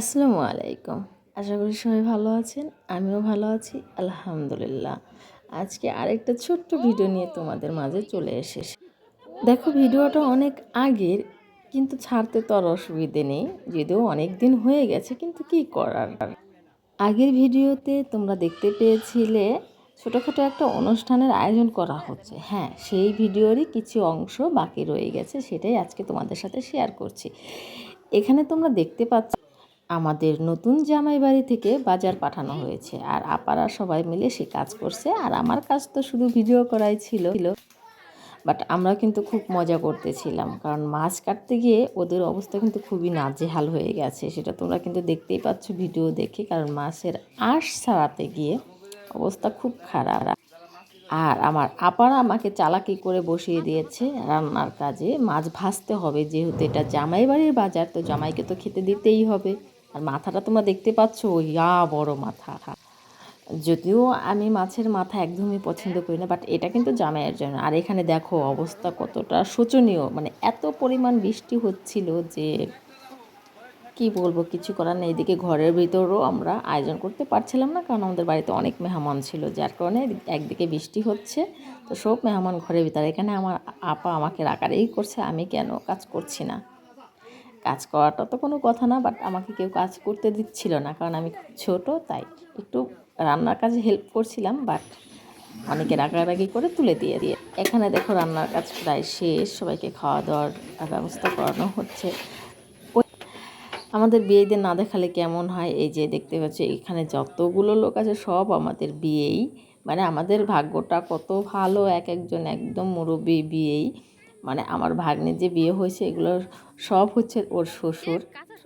আসসালামু আলাইকুম। আশা করি সবাই ভালো আছেন, আমিও ভালো আছি, আলহামদুলিল্লাহ। আজকে আরেকটা ছোট্ট ভিডিও নিয়ে তোমাদের মাঝে চলে এসেছি। দেখো, ভিডিওটা অনেক আগের, কিন্তু ছাড়তে তো আর অসুবিধে নেই, যদিও অনেক দিন হয়ে গেছে, কিন্তু কি করার? আগের ভিডিওতে তোমরা দেখতে পেয়েছিলে, ছোটোখাটো একটা অনুষ্ঠানের আয়োজন করা হচ্ছে। হ্যাঁ সেই ভিডিওরই কিছু অংশ বাকি রয়ে গেছে, সেটাই আজকে তোমাদের সাথে শেয়ার করছি। এখানে তোমরা দেখতে পাচ্ছ আমাদের নতুন জামাই বাড়ি থেকে বাজার পাঠানো হয়েছে। আর আপারা সবাই মিলে সে কাজ করছে। আর আমার কাজ তো শুধু ভিডিও করাই ছিল। বাট আমরা কিন্তু খুব মজা করতেছিলাম। কারণ মাছ কাটতে গিয়ে ওদের অবস্থা কিন্তু খুবই নাজেহাল হয়ে গেছে। সেটা তোমরা কিন্তু দেখতেই পাচ্ছ ভিডিও দেখে। কারণ মাছের আঁশ ছাড়াতে গিয়ে অবস্থা খুব খারাপ। আর আমার আপারা আমাকে চালাকি করে বসিয়ে দিয়েছে রান্নার কাজে। মাছ ভাজতে হবে যেহেতু এটা জামাই বাড়ির বাজার, তো জামাইকে তো খেতে দিতেই হবে। আর মাথাটা তোমরা দেখতে পাচ্ছ? ইয়া বড় মাথা। যদিও আমি মাছের মাথা একদমই পছন্দ করি না বাট এটা কিন্তু জামাইয়ের জন্য। আর এখানে দেখো অবস্থা কতটা শোচনীয়। মানে এত পরিমাণ বৃষ্টি হচ্ছিল যে কি বলব, কিছু করার নেই। এদিকে ঘরের ভিতরও আমরা আয়োজন করতে পারছিলাম না, কারণ আমাদের বাড়িতে অনেক মেহমান ছিল, যার কারণে একদিকে বৃষ্টি হচ্ছে। তো সব মেহমান ঘরের ভিতরে। এখানে আমার আপা আমাকে রাগারেই করছে, আমি কেন কাজ করছি না? কাজ করাটা তো কোনো কথা না বাট আমাকে কেউ কাজ করতে দিচ্ছিল না, কারণ আমি ছোটো, তাই একটু রান্নার কাজে হেল্প করছিলাম বাট অনেকে রাগারাগি করে তুলে দিয়ে দিয়ে। এখানে দেখো রান্নার কাজ প্রায় শেষ, সবাইকে খাওয়া দাওয়ার ব্যবস্থা করানো হচ্ছে। আমাদের বিয়েদের না দেখালে কেমন হয়? এই যে দেখতে পাচ্ছি, এখানে যতগুলো লোক আছে, সব আমাদের বিয়েই। মানে আমাদের ভাগ্যটা কত ভালো, এক একজন একদম মুরব্বী বিয়েই। মানে আমার ভাগ্নের যে বিয়ে হয়েছে, এগুলো সব হচ্ছে ওর শ্বশুর,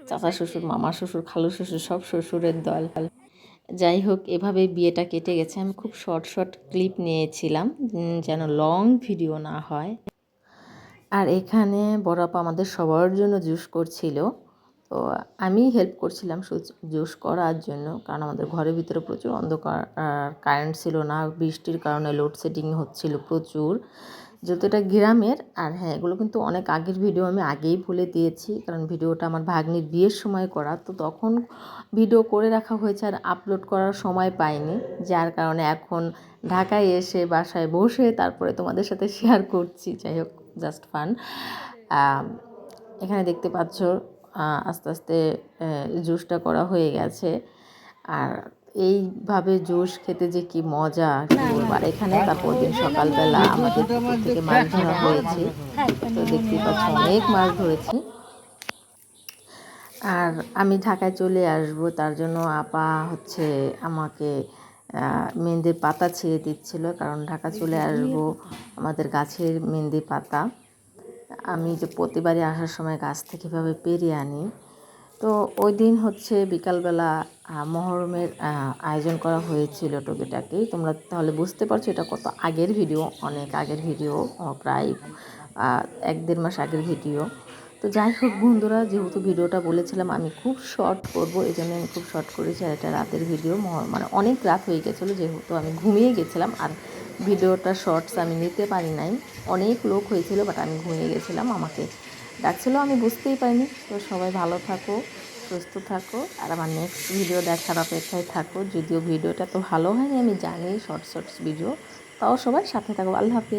চাচা শ্বশুর, মামা শ্বশুর, খালু শ্বশুর, সব শ্বশুরের দল। যাই হোক এভাবে বিয়েটা কেটে গেছে। আমি খুব শর্ট শর্ট ক্লিপ নিয়েছিলাম যেন লং ভিডিও না হয়। আর এখানে বড়াপা আমাদের সবার জন্য জুস করছিল। তো আমি হেল্প করছিলাম জুস করার জন্য, কারণ আমাদের ঘরের ভিতরে প্রচুর অন্ধকার কারেন্ট ছিল না। বৃষ্টির কারণে লোডশেডিং হচ্ছিল প্রচুর। যেহেতু এটা গ্রামের, আর হ্যাঁ এগুলো কিন্তু অনেক আগের ভিডিও আমি আগেই ভুলে দিয়েছি, কারণ ভিডিওটা আমার ভাগ্নির বিয়ের সময় করা, তো তখন ভিডিও করে রাখা হয়েছে আর আপলোড করার সময় পাইনি, যার কারণে এখন ঢাকায় এসে, বাসায় বসে তারপরে তোমাদের সাথে শেয়ার করছি, যাই হোক জাস্ট ফান এখানে দেখতে পাচ্ছ আস্তে আস্তে জুসটা করা হয়ে গেছে, আর এইভাবে জুস খেতে যে কি মজা আর এখানে তারপর দিন সকালবেলা আমাদের পুকুর থেকে মাছ ধরা হয়েছে। তো দেখতে পাচ্ছি অনেক মাছ ধরেছি। আর আমি ঢাকায় চলে আসব তার জন্য আপা হচ্ছে আমাকে মেহেন্দির পাতা ছিঁড়ে দিচ্ছিল কারণ ঢাকা চলে আসব আমাদের গাছের মেহেন্দি পাতা। আমি যে প্রতিবারই আসার সময় গাছ থেকে এভাবে পেরিয়ে আনি। তো ওই দিন হচ্ছে বিকালবেলা মহরমের আয়োজন করা হয়েছিল টুকিটাকি। তোমরা তাহলে বুঝতে পারছ এটা কত আগের ভিডিও, অনেক আগের ভিডিও প্রায় এক দেড় মাস আগের ভিডিও। তো যাই হোক বন্ধুরা, যেহেতু ভিডিওটা বলেছিলাম, আমি খুব শর্ট করব এই জন্য আমি খুব শর্ট করেছি আর এটা রাতের ভিডিও মানে অনেক রাত হয়ে গেছিল যেহেতু আমি ঘুমিয়ে গেছিলাম আর ভিডিওটা শর্টস আমি নিতে পারি নাই। অনেক লোক হয়েছিল বাট আমি ঘুমিয়ে গেছিলাম, আমাকে ডাকছিল আমি বুঝতেই পারিনি। তো সবাই ভালো থাকো, সুস্থ থাকো। আর আমার নেক্সট ভিডিও দেখার অপেক্ষায় থাকো। যদিও ভিডিওটা তো ভালো হয়নি, আমি জানি শর্ট শর্টস ভিডিও তাও সবাই সাথে থাকো। আল্লাহ হাফিজ।